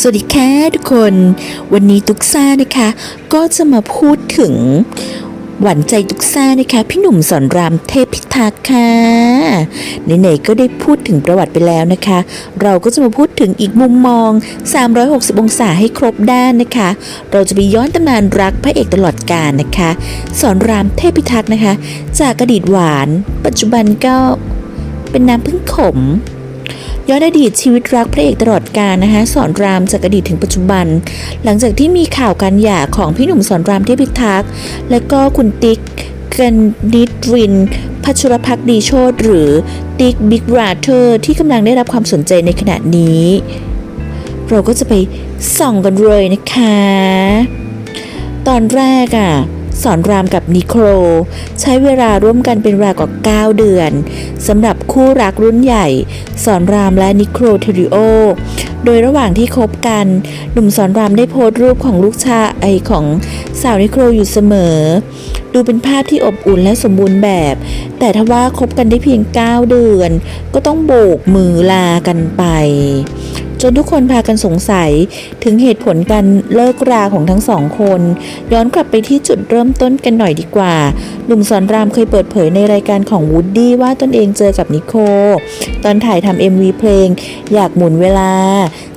สวัสดีค่ะทุกคน วันนี้ตุกซ่านะคะ ก็จะมาพูดถึงหวานใจตุกซ่านะคะ พี่หนุ่มสอนรามเทพพิทักษ์ค่ะไหนๆก็ได้พูดถึงประวัติไปแล้วนะคะ เราก็จะมาพูดถึงอีกมุมมอง 360 องศาให้ครบด้านนะคะ เราจะไปย้อนตำนานรักพระเอกตลอดกาลนะคะ สอนรามเทพพิทักษ์นะคะ จากอดีตหวาน ปัจจุบันก็เป็นน้ำพึ่งขม ย้อนอดีตชีวิตรักพระเอกตลอดกาลนะคะสอนรามจากอดีตถึงปัจจุบัน หลังจากที่มีข่าวการหย่าของพี่หนุ่มสอนรามเทพิทักษ์และก็คุณติ๊กกันนิดรินพัชรพักดีโชตหรือติ๊กบิ๊กราเธอร์ที่กำลังได้รับความสนใจในขณะนี้ เราก็จะไปส่องกันเลยนะคะ ตอนแรกอะ สอนรามกับนิโคลใช้เวลาร่วมกันเป็นเวลากว่า 9 เดือนสำหรับคู่รักรุ่นใหญ่ สอนรามและนิโคลเทริโอ โดยระหว่างที่คบกัน หนุ่มสอนรามได้โพสต์รูปของลูกชายไอของสาวนิโคลอยู่เสมอ ดูเป็นภาพที่อบอุ่นและสมบูรณ์แบบ แต่ถ้าว่าคบกันได้เพียง 9 เดือน ก็ต้องโบกมือลากันไป จนทุกคนพากันสงสัยถึงเหตุผลการเลิกราของทั้งสองคน ย้อนกลับไปที่จุดเริ่มต้นกันหน่อยดีกว่า หนุ่มสอนรามเคยเปิดเผยในรายการของวูดดี้ว่าตนเองเจอกับนิโค ตอนถ่ายทำ MV เพลง อยากหมุนเวลา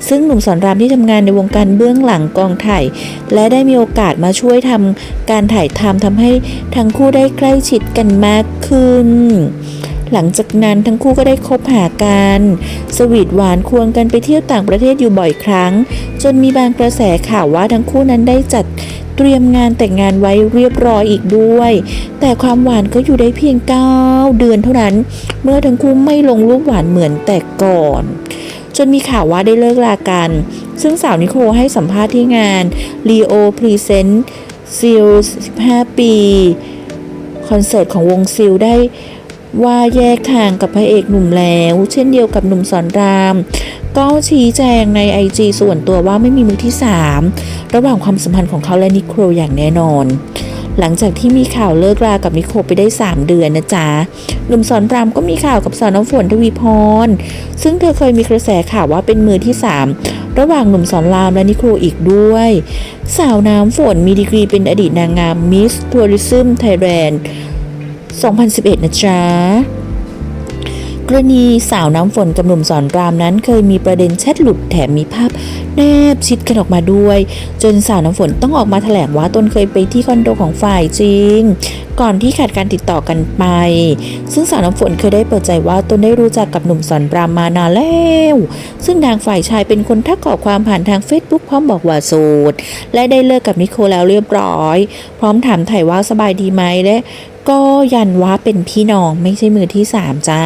ซึ่งหนุ่มสอนรามที่ทำงานในวงการเบื้องหลังกองถ่ายและได้มีโอกาสมาช่วยทำการถ่ายทำทำให้ทั้งคู่ได้ใกล้ชิดกันมากขึ้น หลังจากนั้นทั้งคู่ก็ได้คบหากัน สวีทหวานควงกันไปเที่ยวต่างประเทศอยู่บ่อยครั้ง จนมีบางกระแสข่าวว่าทั้งคู่นั้นได้จัดเตรียมงานแต่งงานไว้เรียบร้อยอีกด้วย แต่ความหวานก็อยู่ได้เพียง 9 เดือนเท่านั้น เมื่อทั้งคู่ไม่ลงรูปหวานเหมือนแต่ก่อนจนมีข่าวว่าได้เลิกลากัน ซึ่งสาวนิโคลให้สัมภาษณ์ที่งาน Leo Present Seal 15 ปี คอนเสิร์ตของวงซิลได้ ว่าแยกทางกับพระเอกหนุ่มแล้ว เช่นเดียวกับหนุ่มสอนราม ก็ชี้แจงใน IG ส่วนตัวว่าไม่มีมือที่ 3 ระหว่างความสัมพันธ์ของเขาและนิโคลอย่างแน่นอน หลังจากที่มีข่าวเลิกรากับนิโคลไปได้ 3 เดือนนะจ๊ะ หนุ่มสอนรามก็มีข่าวกับสาวน้ำฝนทวีพร ซึ่งเธอเคยมีกระแสข่าวว่าเป็นมือที่ 3 ระหว่างหนุ่มสอนรามและนิโคลอีกด้วย สาวน้ำฝนมีดีกรีเป็นอดีตนางงามมิสทัวริซึมไทยแลนด์ 2011 นะจ๊ะกรณีสาวน้ำฝนกับหนุ่มสอนรามนั้น เคยมีประเด็นแชทหลุดแถมมีภาพแนบชิดกันออกมาด้วย จนสาวน้ำฝนต้องออกมาแถลงว่าตนเคยไปที่คอนโดของฝ่ายจริง ก่อนที่ขาดการติดต่อกันไป ซึ่งสาวน้ำฝนเคยได้เปิดใจว่าตนได้รู้จักกับหนุ่มสอนรามมานานแล้ว ซึ่งทางฝ่ายชายเป็นคนทักขอความผ่านทางเฟซบุ๊กพร้อมบอกว่าโสดและได้เลิกกับนิโคลแล้วเรียบร้อย พร้อมถามไถ่ว่าสบายดีไหมและ ก็ยันว่าเป็นพี่น้องไม่ใช่มือที่สามจ้า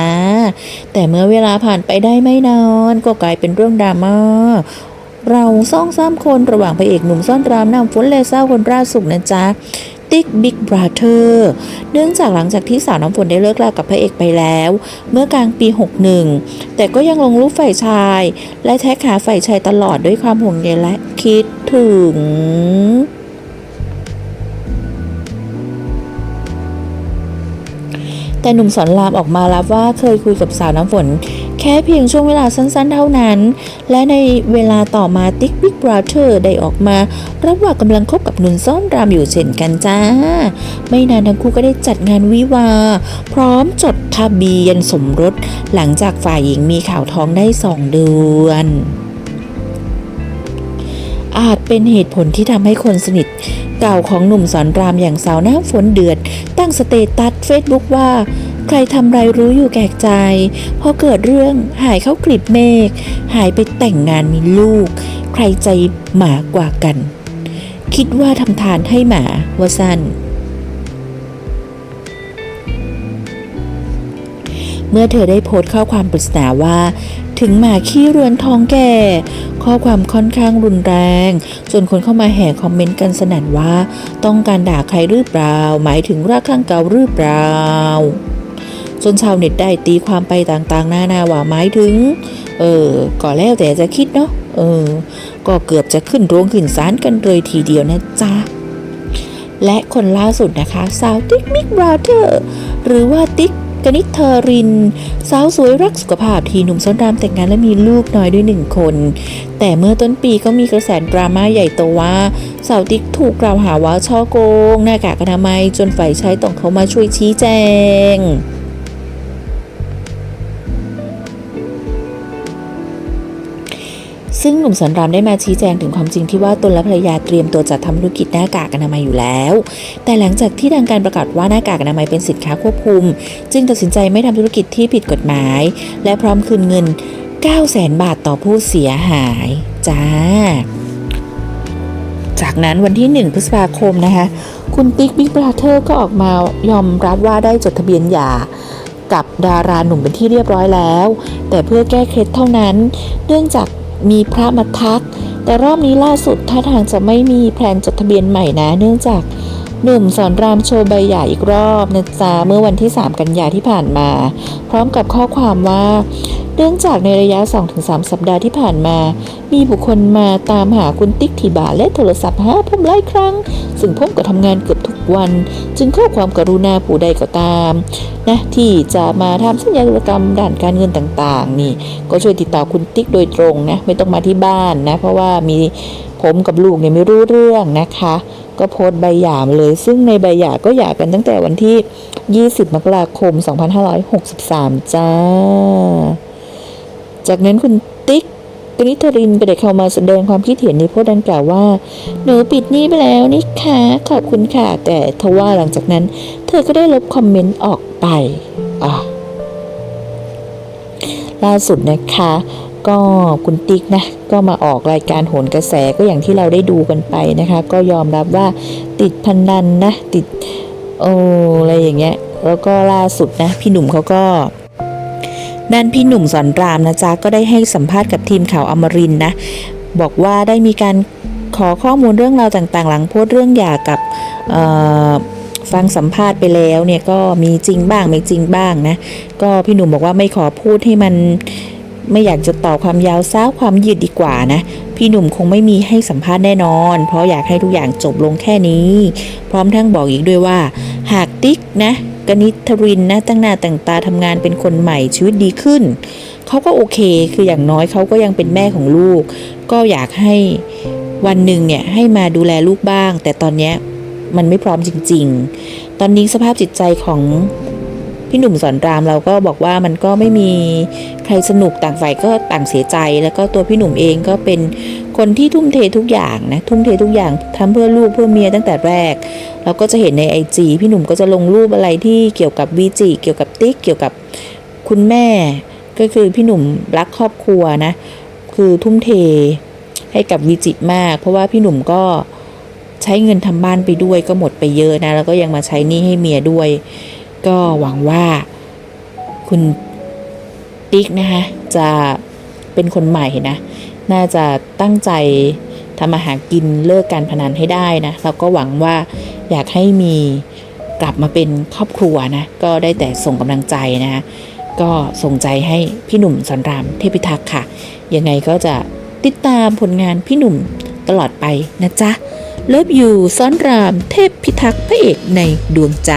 แต่เมื่อเวลาผ่านไปได้ไม่นานก็กลายเป็นเรื่องดราม่าเราซ่องซ้ำคนระหว่างพระเอกหนุ่มซ่อนรามนำฝนเลเศร้าคนราสุขนะจ๊ะติ๊กบิ๊กบราเธอร์เนื่องจากหลังจากที่สาวน้ำฝนได้เลิกลากับพระเอกไปแล้ว เมื่อกลางปี 61 แต่ก็ยังลงรูปฝ่ายชาย และแท็กหาฝ่ายชายตลอดด้วยความห่วงใยและคิดถึง แต่หนุ่มสอนรามออกมารับว่าเคยคุยกับสาวน้ำฝน แค่เพียงช่วงเวลาสั้นๆเท่านั้น และในเวลาต่อมาติ๊กบิ๊กบราเธอร์ได้ออกมารับว่ากำลังคบกับหนุ่มซ่อนรามอยู่เช่นกันจ้า ไม่นานทั้งคู่ก็ได้จัดงานวิวา พร้อมจดทะเบียนสมรส หลังจากฝ่ายหญิงมีข่าวท้องได้สองเดือนอาจเป็นเหตุผลที่ทำให้คนสนิท เก่าของหนุ่มสอนรามอย่างสาวน้ำฝนเดือด ตั้งสเตตัสเฟซบุ๊กว่า ใครทำไรรู้อยู่แก่ใจ พอเกิดเรื่องหายเข้ากลีบเมฆ หายไปแต่งงานมีลูก ใครใจหมากว่ากัน คิดว่าทำทานให้หมาว่าสั้นเมื่อเธอได้โพสต์ข้อความปริศนาว่า ถึงหมาขี้เรือนท้องแก่ ข้อความค่อนข้างรุนแรง จนคนเข้ามาแห่คอมเมนต์กันสนั่นว่า ต้องการด่าใครหรือเปล่า หมายถึงรักข้างเก่าหรือเปล่า จนชาวเน็ตได้ตีความไปต่างๆ นานาว่าหมายถึง เออก็แล้วแต่จะคิดเนาะเออ ก็เกือบจะขึ้นโรงขึ้นศาลกันเลยทีเดียวนะจ๊ะและคนล่าสุดนะคะสาวติ๊กมิกบราเธอร์หรือว่าติ๊ก กนิษเทอริน สาวสวยรักสุขภาพที่หนุ่มสอนรามแต่งงานและมีลูกน้อยด้วยหนึ่งคน แต่เมื่อต้นปีก็มีกระแสดราม่าใหญ่โตว่า สาวติ๊กถูกกล่าวหาว่าช่อโกง หน้ากากอนามัยจนฝ่ายชายต้องเข้ามาช่วยชี้แจง ซึ่งหนุ่มสอนรามได้มาชี้แจงถึงความจริงที่ว่าตนและภรรยาเตรียมตัวจัดทำธุรกิจหน้ากากอนามัยอยู่แล้ว แต่หลังจากที่ทางการประกาศว่าหน้ากากอนามัยเป็นสินค้าควบคุม จึงตัดสินใจไม่ทำธุรกิจที่ผิดกฎหมาย และพร้อมคืนเงิน 9 0 0 0 0 0บาทต่อผู้เสียหายจ้าจากนั้นวันที่ 1 พฤษภาคมนะคะคุณติ๊กบิ๊กบราเธอร์ก็ออกมายอมรับว่าได้จดทะเบียนหย่ากับดาราหนุ่มเป็นที่เรียบร้อยแล้ว แต่เพื่อแก้เคล็ดเท่านั้น เนื่องจาก มีพระมาทัก แต่รอบนี้ล่าสุดท่าทางจะไม่มีแพลนจดทะเบียนใหม่นะ เนื่องจาก หนุ่มสอนรามโชว์ใบหย่าอีกรอบนะจ๊ะเมื่อวันที่ 3 กันยาที่ผ่านมา พร้อมกับข้อความว่า เนื่องจากในระยะ 2-3 สัปดาห์ที่ผ่านมา มีบุคคลมาตามหาคุณติ๊กที่บ้านและโทรศัพท์หาผมหลายครั้ง ซึ่งผมก็ทำงานเกือบทุกวัน จึงเข้าความกรุณาผู้ใดก็ตามนะที่จะมาทำสัญญาธุรกรรมด้านการเงินต่างๆ นี่ ก็ช่วยติดต่อคุณติ๊กโดยตรงนะไม่ต้องมาที่บ้านนะเพราะว่ามีผมกับลูกเนี่ยไม่รู้เรื่องนะคะ ก็โพสต์ใบหย่ามเลย ซึ่งในใบหย่าก็หย่ากันตั้งแต่วันที่ 20 มกราคม 2563 จ้า จากนั้นคุณติ๊กกนิธรินก็ได้เข้ามาแสดงความคิดเห็นในโพสต์ดังกล่าวว่า หนูปิดหนี้ไปแล้วนี่ค่ะขอบคุณค่ะ แต่ทว่าหลังจากนั้น เธอก็ได้ลบคอมเมนต์ออกไปอะล่าสุดนะคะ ก็คุณติ๊กนะก็มาออกรายการโหนกระแสก็อย่างที่เราได้ดูกันไปนะคะ ก็ยอมรับว่าติดพนันนะ ติดโอ้อะไรอย่างเงี้ย แล้วก็ล่าสุดนะ พี่หนุ่มเขาก็ด้านพี่หนุ่มสอนรามนะจ๊ะก็ได้ให้สัมภาษณ์กับทีมข่าวอมรินนะ บอกว่าได้มีการขอข้อมูลเรื่องราวต่างๆ หลังโพสเรื่องหย่ากับฟังสัมภาษณ์ไปแล้วเนี่ยก็มีจริงบ้างไม่จริงบ้างนะ ก็พี่หนุ่มบอกว่าไม่ขอพูดให้มัน ไม่อยากจะต่อความยาวซ้าความยืดดีกว่านะ พี่หนุ่มคงไม่มีให้สัมภาษณ์แน่นอน เพราะอยากให้ทุกอย่างจบลงแค่นี้ พร้อมทั้งบอกอีกด้วยว่า หากติ๊กนะกนิษฐรินนะตั้งหน้าแต่งตาทำงานเป็นคนใหม่ชีวิตดีขึ้น เขาก็โอเค คืออย่างน้อยเขาก็ยังเป็นแม่ของลูก ก็อยากให้วันหนึ่งเนี่ยให้มาดูแลลูกบ้าง แต่ตอนนี้มันไม่พร้อมจริง ๆ ตอนนี้สภาพจิตใจของ พี่หนุ่มสอนรามเราก็บอกว่ามันก็ไม่มีใครสนุกต่างฝ่ายก็ต่างเสียใจ แล้วก็ตัวพี่หนุ่มเองก็เป็นคนที่ทุ่มเททุกอย่างนะทุ่มเททุกอย่างทำเพื่อลูกเพื่อเมียตั้งแต่แรก เราก็จะเห็นในไอจีพี่หนุ่มก็จะลงรูปอะไรที่เกี่ยวกับวีจิเกี่ยวกับติ๊กเกี่ยวกับคุณแม่ ก็คือพี่หนุ่มรักครอบครัวนะคือทุ่มเทให้กับวีจิมาก เพราะว่าพี่หนุ่มก็ใช้เงินทำบ้านไปด้วยก็หมดไปเยอะนะแล้วก็ยังมาใช้หนี้ให้เมียด้วย ก็หวังว่าคุณติ๊กนะคะจะเป็นคนใหม่นะ น่าจะตั้งใจทำมาหากินเลิกการพนันให้ได้นะแล้วก็หวังว่าอยากให้มีกลับมาเป็นครอบครัวนะ ก็ได้แต่ส่งกำลังใจนะคะก็ส่งใจให้พี่หนุ่มสอนรามเทพิทักษ์ค่ะ ยังไงก็จะติดตามผลงานพี่หนุ่มตลอดไปนะจ๊ะ เลิฟยูซ้อนรามเทพพิทักษ์พระเอกในดวงใจ